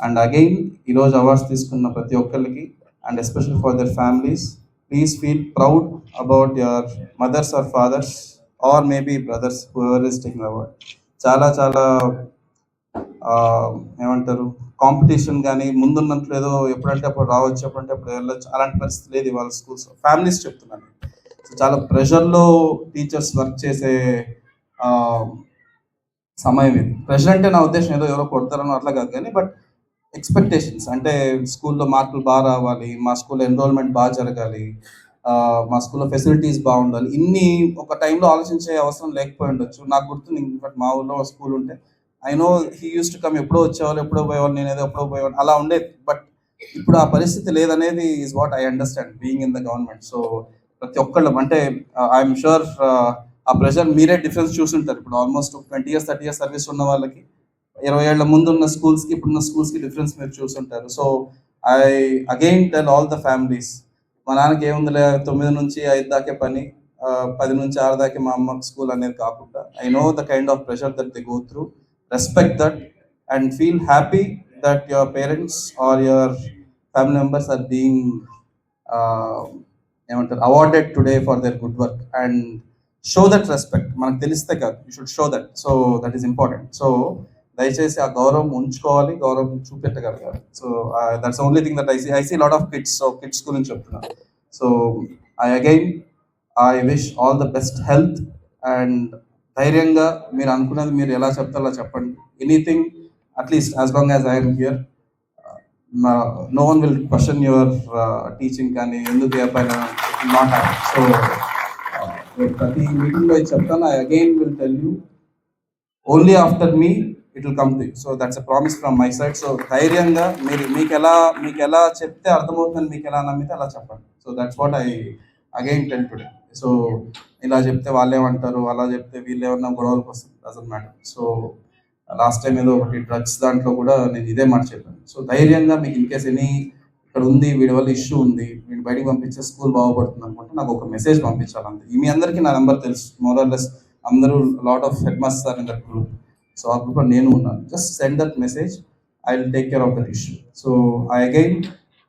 And again ఈరోజు awards తీసుకున్న ప్రతి ఒక్కరికి and special for their families please feel proud about your mothers or fathers or maybe brothers whoever is taking award చాలా చాలా ఏమంటారు competition కానీ ముందున్నట్లు ఏదో ఎప్పుడంటే అప్పుడు రావచ్చు ఎప్పుడంటే అప్పుడు వెళ్ళొచ్చు అలాంటి పరిస్థితి లేదు ఇవాళ స్కూల్స్ ఫ్యామిలీస్ చెప్తున్నాను. సో చాలా ప్రెషర్లో టీచర్స్ వర్క్ చేసే సమయం ఇది. ప్రెషర్ అంటే నా ఉద్దేశం ఏదో ఎవరో కొడతారనో అట్లా కాదు కానీ బట్ ఎక్స్పెక్టేషన్స్. అంటే స్కూల్లో మార్కులు బాగా రావాలి మా స్కూల్లో ఎన్రోల్మెంట్ బాగా జరగాలి ఆ, మా స్కూల్లో ఫెసిలిటీస్ బాగుండాలి ఇన్ని ఒక టైంలో ఆలోచించే అవసరం లేకపోయి ఉండొచ్చు. నాకు గుర్తుంది ఇన్ఫాక్ట్ మా ఊళ్ళో స్కూల్ ఉంటే I know he used to come ఎప్పుడో వచ్చేవాళ్ళు ఎప్పుడో పోయేవాళ్ళు నేను ఏదో ఎప్పుడో పోయేవాళ్ళు అలా ఉండేది. బట్ ఇప్పుడు ఆ పరిస్థితి లేదనేది is what I understand being in the government so ప్రతి ఒక్కళ్ళు అంటే ఐఎమ్ షూర్ ఆ ప్రెషర్ మీరే డిఫరెన్స్ చూసుంటారు. ఇప్పుడు almost twenty years thirty years service ఉన్న వాళ్ళకి ఇరవై ఏళ్ళ ముందు ఉన్న స్కూల్స్కి ఇప్పుడున్న స్కూల్స్కి డిఫరెన్స్ మీరు చూసుంటారు. So I again tell all the families మా నాన్నకి ఏముందిలే తొమ్మిది నుంచి ఐదు దాకే పని పది నుంచి ఆరు దాకే మా అమ్మకి స్కూల్ అనేది కాకుండా I know the kind of pressure that they go through respect that and feel happy that your parents or your family members are being ఏమంటారు awarded today for their good work and show that respect మనకు తెలిస్తే కాదు you should show that so that is important so దయచేసి ఆ గౌరవం ఉంచుకోవాలి గౌరవం చూపెట్టగలగాలి. So that's only thing that I see I see lot of kids so kids గురించి చెప్తున్నా. So I again I wish all the best health and ధైర్యంగా మీరు అనుకున్నది మీరు ఎలా చెప్తే అలా చెప్పండి. Anything at least as long as I'm here no one will question your teaching కానీ ఎందుకు ఏ పైన నాట్ సో ప్రతి మీటింగ్లో చెప్తాను. I again will tell you only after me it will come to so that's a promise from my side so ధైర్యంగా మీరు మీకు ఎలా మీకు ఎలా చెప్తే అర్థమవుతుందని మీకు ఎలా నమ్మితే అలా చెప్పండి. So that's what I again tell today so ఇలా చెప్తే వాళ్ళు ఏమంటారు? అలా చెప్తే వీళ్ళు ఏమన్నా గొడవలకు వస్తుంది doesn't matter so last time ఏదో ఒకటి డ్రగ్స్ దాంట్లో కూడా నేను ఇదే మాట చెప్పాను. సో ధైర్యంగా మీకు ఇన్ కేస్ ఎనీ ఇక్కడ ఉంది వీడి వల్ల ఇష్యూ ఉంది వీడు బయటికి పంపించే స్కూల్ బాగుపడుతుంది అనుకుంటే నాకు ఒక మెసేజ్ పంపించాలి మీ అందరికీ నా నెంబర్ తెలుసు. మోరల్లెస్ అందరూ lot of headmaster in that group so ఆ గ్రూప్లో నేను ఉన్నాను just send that message I will take care of that issue so I again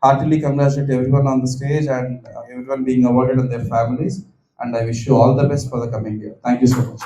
heartily congratulate everyone on the stage and uh, everyone being awarded and their families. And I wish you all the best for the coming year. Thank you so much.